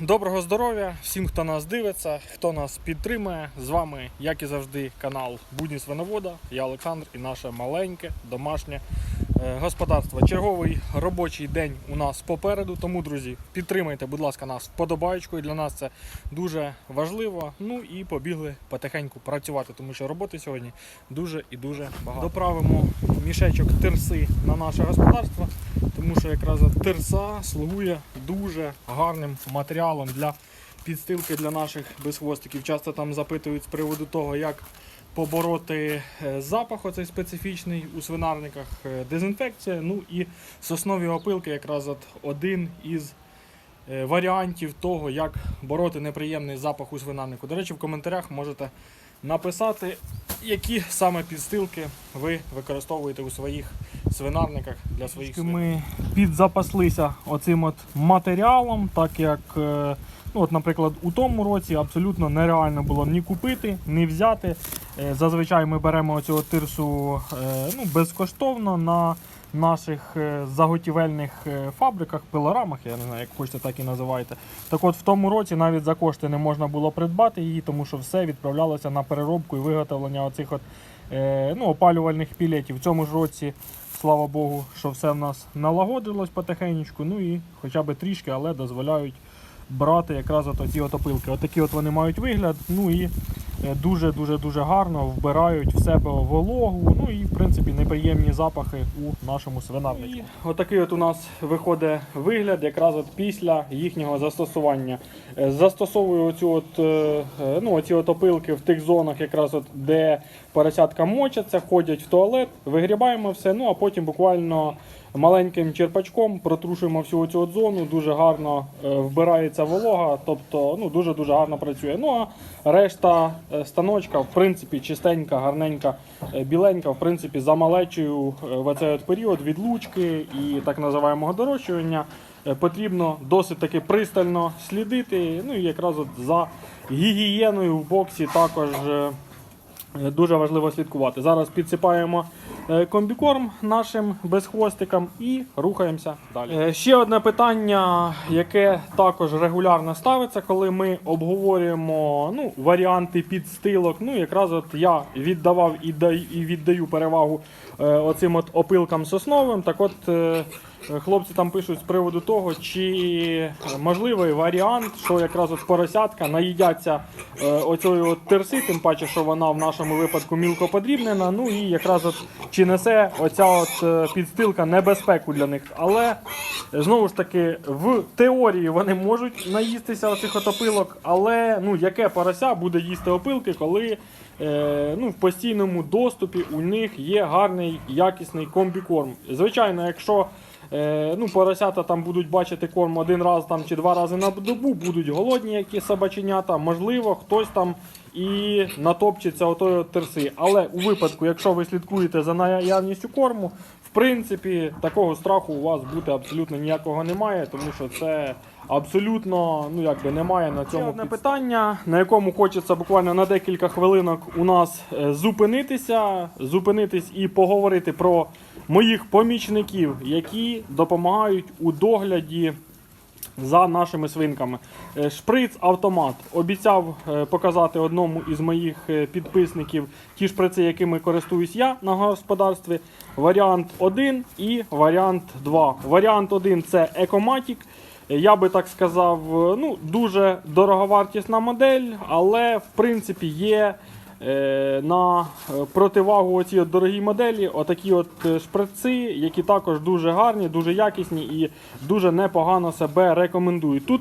Доброго здоров'я всім, хто нас дивиться, хто нас підтримує. З вами, як і завжди, канал Будні Свиновода. Я Олександр і наше маленьке домашнє е, господарство. Черговий робочий день у нас попереду. Тому, друзі, підтримайте, будь ласка, нас вподобайкою. Для нас це дуже важливо. Ну і побігли потихеньку працювати, тому що роботи сьогодні дуже і дуже багато. Доправимо мішечок тирси на наше господарство тому що якраз тирса слугує дуже гарним матеріалом для підстилки для наших безхвостиків. Часто там запитують з приводу того, як побороти е, запах оцей специфічний у свинарниках, е, дезінфекція. Ну і соснові опилки якраз от один із е, варіантів того, як бороти неприємний запах у свинарнику. До речі, в коментарях можете написати, які саме підстилки ви використовуєте у своїх свинарниках для своїх свин. Ми підзапаслися оцим от матеріалом, так як, е, ну, от, наприклад, у тому році абсолютно нереально було ні купити, ні взяти. Е, Зазвичай ми беремо цього тирсу е, ну, безкоштовно на наших заготівельних фабриках, пилорамах, я не знаю, як хочете, так і називайте. Так от в тому році навіть за кошти не можна було придбати її, тому що все відправлялося на переробку і виготовлення оцих от, ну, опалювальних пілетів. В цьому ж році, слава Богу, що все в нас налагодилось потихеньку, ну і хоча б трішки, але дозволяють брати якраз от оці отопилки. Отакі от вони мають вигляд. Ну і дуже-дуже дуже гарно вбирають в себе вологу, ну і в принципі неприємні запахи у нашому свинарнику. Отакий от у нас виходить вигляд якраз от після їхнього застосування. Е, Застосовую оцю от, е, е, ну, оці от опилки в тих зонах, якраз от, де поросятка мочаться, ходять в туалет, вигрібаємо все, ну а потім буквально маленьким черпачком протрушуємо всю цю зону, дуже гарно вбирається волога, тобто ну, дуже-дуже гарно працює. Ну а решта станочка, в принципі, чистенька, гарненька, е, біленька, в принципі, за малечою в цей період відлучки і так називаємого дорощування. е, Потрібно досить таки пристально слідити. Ну і якраз от за гігієною в боксі також е, Е, Дуже важливо слідкувати. Зараз підсипаємо е, комбікорм нашим безхвостикам і рухаємося далі. Е, Ще одне питання, яке також регулярно ставиться, коли ми обговорюємо ну, варіанти підстилок. Ну, якраз от я віддавав і даю- і віддаю перевагу е, оцим от опилкам сосновим. Так от е, хлопці там пишуть з приводу того, чи можливий варіант, що якраз от поросятка наїдяться е, оцієї от терси, тим паче, що вона в нашому випадку мілко подрібнена. Ну і якраз от чи несе оця от е, підстилка небезпеку для них. Але е, знову ж таки, в теорії вони можуть наїстися оцих от опилок, але ну яке порося буде їсти опилки, коли е, ну, в постійному доступі у них є гарний якісний комбікорм. Звичайно, якщо Е, ну, поросята там будуть бачити корм один раз там, чи два рази на добу, будуть голодні, які собаченята, можливо, хтось там і натопчеться отої от терси. Але у випадку, якщо ви слідкуєте за наявністю корму, принципі, такого страху у вас бути абсолютно ніякого немає, тому що це абсолютно ну, якби немає на цьому одне питання, на якому хочеться буквально на декілька хвилинок у нас е, зупинитися, зупинитись і поговорити про моїх помічників, які допомагають у догляді за нашими свинками. Е, Шприц автомат обіцяв е, показати одному із моїх е, підписників ті шприци, якими користуюсь я на господарстві. Варіант 1 і варіант 2. Варіант 1 це Ecomatic. Я би так сказав, ну, дуже дороговартісна модель, але в принципі є на е, противагу оці от дорогі моделі отакі от е, шприци, які також дуже гарні, дуже якісні і дуже непогано себе рекомендують. Тут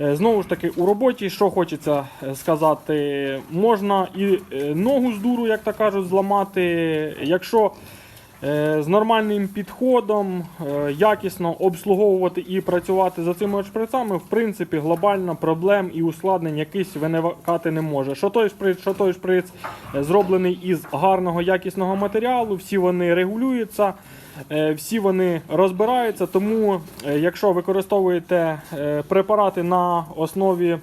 е, знову ж таки у роботі, що хочеться е, сказати, можна і е, ногу з дуру, як то кажуть, зламати. Якщо Е, з нормальним підходом, е, якісно обслуговувати і працювати за цими шприцами, в принципі, глобально проблем і ускладнень якийсь виникати не може. Що той шприц, що той шприц е, зроблений із гарного якісного матеріалу, всі вони регулюються, е, всі вони розбираються. Тому, е, якщо використовуєте е, препарати на основі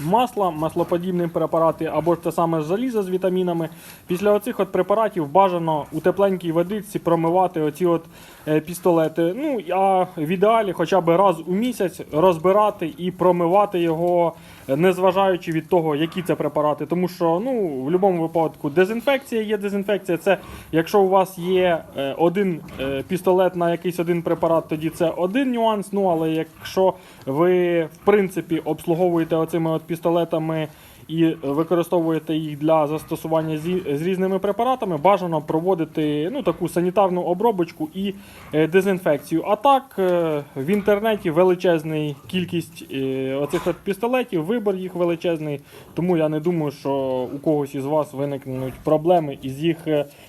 масла, маслоподібні препарати або ж те саме залізо з вітамінами. Після оцих от препаратів бажано у тепленькій водичці промивати оці от е, пістолети. Ну а в ідеалі хоча б раз у місяць розбирати і промивати його, е, незважаючи від того, які це препарати. Тому що ну, в будь-якому випадку дезінфекція є дезінфекція. Це якщо у вас є е, один пістолет на якийсь один препарат, тоді це один нюанс. Ну але якщо ви в принципі обслуговуєте оцими от пістолетами і використовуєте їх для застосування з різними препаратами, бажано проводити ну, таку санітарну обробочку і е, дезінфекцію. А так е, в інтернеті величезна кількість е, оцих пістолетів, вибор їх величезний. Тому я не думаю, що у когось із вас виникнуть проблеми із їх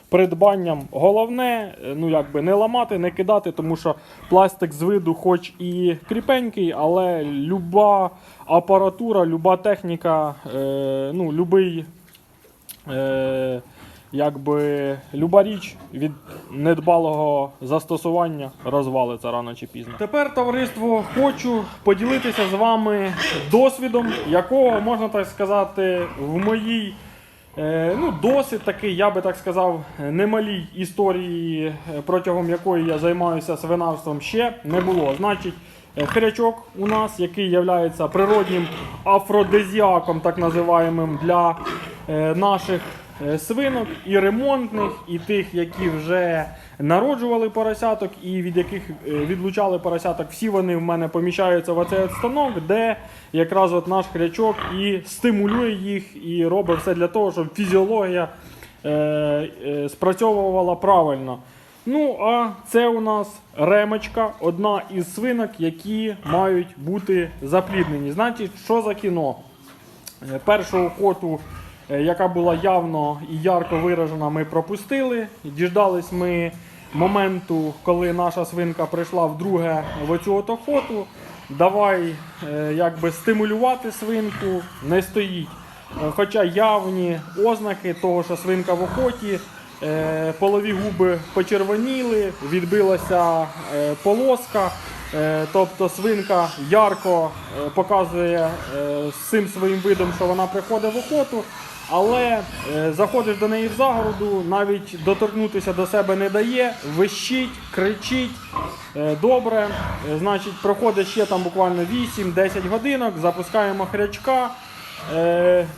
придбанням. Головне, е, ну якби не ламати, не кидати, тому що пластик з виду, хоч і кріпенький, але люба апаратура, люба техніка, е, ну, любий. Е, Якби люба річ від недбалого застосування розвалиться рано чи пізно. Тепер, товариство, хочу поділитися з вами досвідом, якого можна так сказати, в моїй ну, досить такий, я би так сказав, немалій історії, е, протягом якої я займаюся свинарством, ще не було. Значить, е, хрячок у нас, який є природнім афродизіаком, так називаємим, для е, наших е, свинок, і ремонтних, і тих, які вже народжували поросяток, і від яких е, відлучали поросяток. Всі вони в мене поміщаються в оцей станок, де якраз от наш хрячок і стимулює їх, і робить все для того, щоб фізіологія е, е, спрацьовувала правильно. Ну, а це у нас ремочка, одна із свинок, які мають бути запліднені. Значить, що за кіно? Е, Першу охоту, е, яка була явно і ярко виражена, ми пропустили. Діждались ми моменту, коли наша свинка прийшла вдруге в цю от охоту. Давай е, якби стимулювати свинку, не стоїть. Е, Хоча явні ознаки того, що свинка в охоті, е, полові губи почервоніли, відбилася е, полоска. Е, Тобто свинка ярко е, показує е, цим своїм видом, що вона приходить в охоту, але заходиш до неї в загороду, навіть доторкнутися до себе не дає, вищить, кричить. Добре, значить, проходить ще там буквально 8-10 годинок, запускаємо хрячка.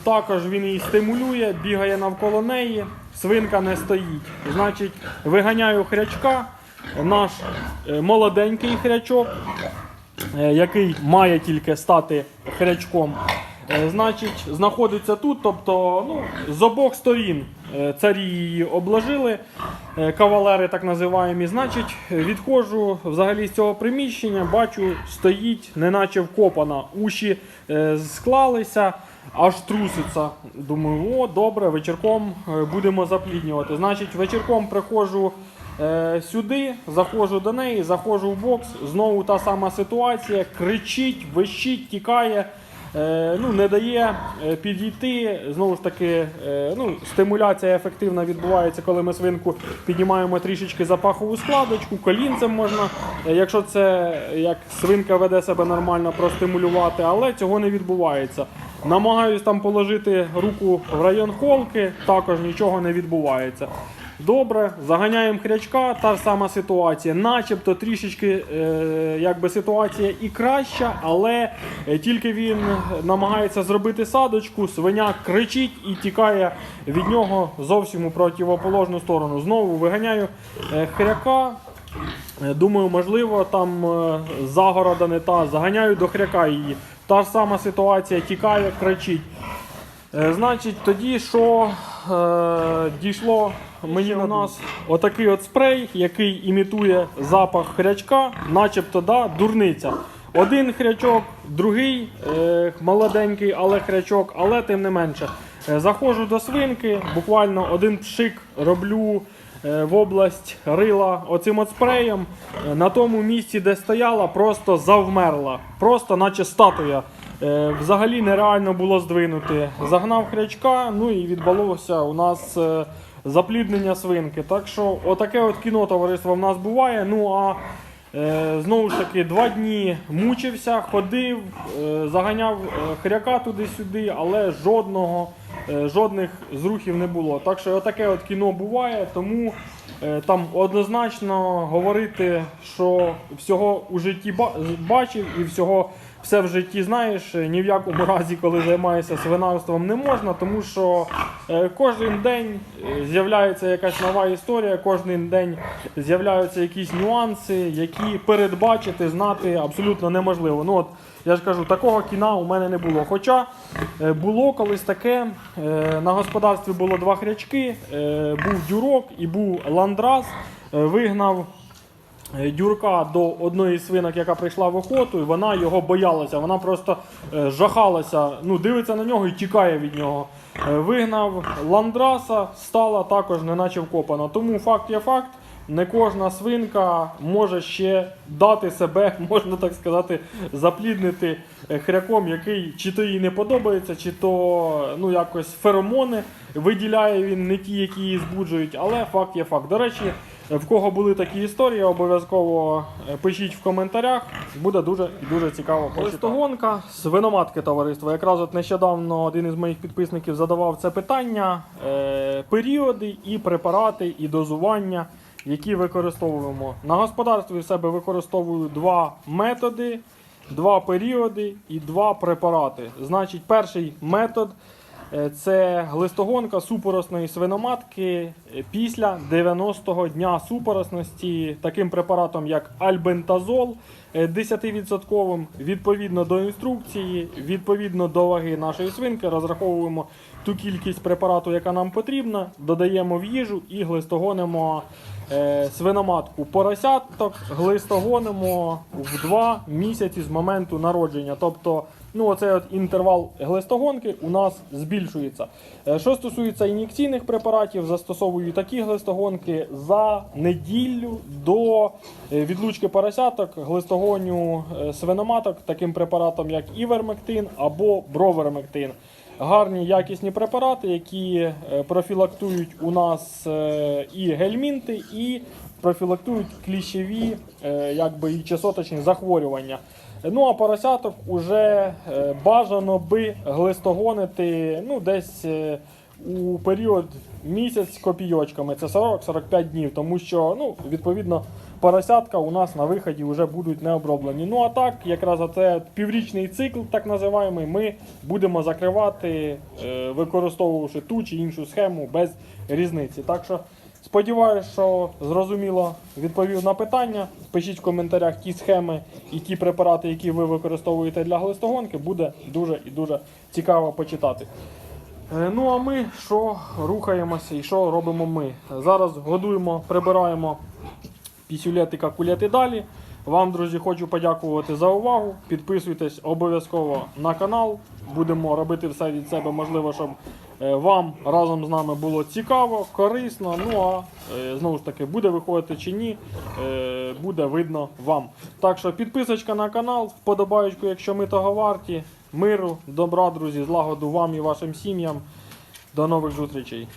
Також він її стимулює, бігає навколо неї, свинка не стоїть. Значить, виганяю хрячка, наш е, молоденький хрячок, е, який має тільки стати хрячком. е, Значить, знаходиться тут, тобто ну, з обох сторін царі її обложили, кавалери так називаємо. Значить, відходжу взагалі з цього приміщення, бачу, стоїть, неначе вкопана. Уші склалися, аж труситься. Думаю, о, добре, вечірком будемо запліднювати. Значить, вечірком приходжу сюди, заходжу до неї, заходжу в бокс, знову та сама ситуація, кричить, вищить, тікає. Е, ну, не дає е, підійти. Знову ж таки, е, ну, стимуляція ефективна відбувається, коли ми свинку піднімаємо трішечки за пахову складочку, колінцем можна, е, якщо це як свинка веде себе нормально, простимулювати, але цього не відбувається. Намагаюсь там положити руку в район холки, також нічого не відбувається. Добре, заганяємо хрячка, та ж сама ситуація. Начебто трішечки е, якби ситуація і краща, але е, тільки він намагається зробити садочку, свиня кричить і тікає від нього зовсім у противоположну сторону. Знову виганяю е, хряка. Е, Думаю, можливо, там загорода не та. Заганяю до хряка її. Та ж сама ситуація, тікає, кричить. Значить, тоді що е, дійшло мені у нас отакий от спрей, який імітує запах хрячка, начебто да, дурниця. Один хрячок, другий е, молоденький, але хрячок, але тим не менше. Е, заходжу до свинки, буквально один пшик роблю е, в область рила оцим от спреєм. Е, На тому місці, де стояла, просто завмерла. Просто наче статуя. Е, Взагалі нереально було здвинути. Загнав хрячка, ну і відбалося у нас е, запліднення свинки. Так що отаке от кіно товариство в нас буває. Ну а Е, Знову ж таки, два дні мучився, ходив, е, заганяв е, хряка туди-сюди, але жодного, е, жодних зрухів не було. Так що отаке от кіно буває, тому е, там однозначно говорити, що всього у житті бачив і всього все в житті знаєш, ні в якому разі, коли займаєшся свинарством, не можна, тому що е, кожен день е, з'являється якась нова історія, кожен день з'являються якісь нюанси, які передбачити, знати абсолютно неможливо. Ну от я ж кажу, такого кіна у мене не було. Хоча е, було колись таке, на господарстві було два хрячки, був дюрок і був ландрас. Вигнав дюрка до одної свинок, яка прийшла в охоту, і вона його боялася. Вона просто е, жахалася, ну, дивиться на нього і тікає від нього. Е, Вигнав ландраса, стала також неначе вкопана. Тому факт є факт. Не кожна свинка може ще дати себе, можна так сказати, запліднити е, хряком, який чи то їй не подобається, чи то ну, якось феромони виділяє він не ті, які її збуджують. Але факт є факт. До речі, в кого були такі історії, обов'язково е, пишіть в коментарях. Буде дуже і дуже цікаво. Листогонка свиноматки товариства. Якраз от нещодавно один із моїх підписників задавав це питання: е, періоди і препарати, і дозування, які використовуємо. На господарстві в себе використовую два методи. Два періоди і два препарати. Значить, перший метод Це глистогонка супоросної свиноматки е, після 90-го дня супоросності таким препаратом, як альбентазол е, 10%, відповідно до інструкції, відповідно до ваги нашої свинки, розраховуємо ту кількість препарату, яка нам потрібна, додаємо в їжу і глистогонимо е, свиноматку поросяток, глистогонимо в 2 місяці з моменту народження. Тобто Ну, оцей от інтервал глистогонки у нас збільшується. Е, Що стосується ін'єкційних препаратів, застосовую такі глистогонки за неділю до е, відлучки поросяток, глистогоню е, свиноматок таким препаратом, як івермектин або бровермектин. Гарні якісні препарати, які профілактують у нас і гельмінти, і профілактують кліщеві е, якби, і чесоточні захворювання. Ну а поросяток уже е, бажано би глистогонити ну, десь е, у період місяць з копійочками. Це 40-45 днів, тому що ну, відповідно поросятка у нас на виході вже будуть не оброблені. Ну а так, якраз оце піврічний цикл, так називаємо, ми будемо закривати, е, використовувавши ту чи іншу схему без різниці. Так що Сподіваюсь, що зрозуміло відповів на питання. Пишіть в коментарях ті схеми і ті препарати, які ви використовуєте для глистогонки. Буде дуже і дуже цікаво почитати. Е, Ну а ми що рухаємося і що робимо ми? Зараз годуємо, прибираємо пісюлетика куляти далі. Вам, друзі, хочу подякувати за увагу. Підписуйтесь обов'язково на канал. Будемо робити все від себе можливо, щоб вам разом з нами було цікаво, корисно. Ну а е, знову ж таки, буде виходити чи ні, е, буде видно вам. Так що підписочка на канал, вподобаючку, якщо ми того варті. Миру, добра, друзі, злагоду вам і вашим сім'ям. До нових зустрічей.